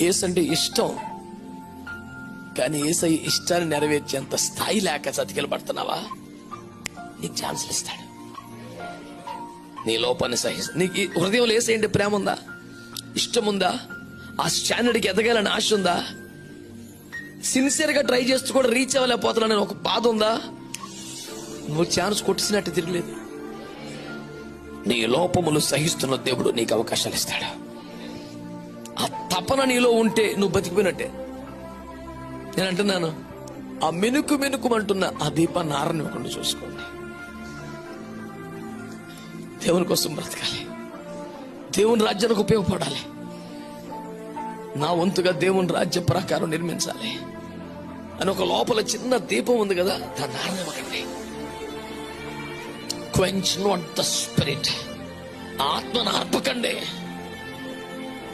ఏసంటే ఇష్టం. కానీ ఏసై ఇష్టాన్ని నెరవేర్చేంత స్థాయి లేక చతికిలు పడుతున్నావా? నీకు ఛాన్సులు ఇస్తాడు. నీ లోపాన్ని సహిస్తు నీకు హృదయంలో ఏసేయండి ప్రేమ ఉందా ఇష్టం ఉందా ఆ స్టాండర్డ్కి ఎదగాలని ఆశ ఉందా సిన్సియర్గా ట్రై చేస్తూ కూడా రీచ్ అవ్వలేకపోతున్నానని ఒక బాధ ఉందా? నువ్వు ఛాన్స్ కొట్టిసినట్టు తిరగలేదు నీ లోపములు సహిస్తున్న దేవుడు నీకు అవకాశాలు ఇస్తాడు. తపన నీలో ఉంటే నువ్వు బతికిపోయినట్టే. నేను అంటున్నాను ఆ మెనుకు మెనుకుమంటున్న ఆ దీపాన్ని ఆరనివ్వకుండా చూసుకోండి. దేవుని కోసం బ్రతకాలి. దేవుని రాజ్యానికి ఉపయోగపడాలి. నా వంతుగా దేవుని రాజ్య ప్రకారం నిర్మించాలి. అని ఒక లోపల చిన్న దీపం ఉంది కదా దాన్ని ఆరనివ్వకండి క్వెంచ్ నాట్ ద స్పిరిట్. ఆత్మను ఆర్పకండి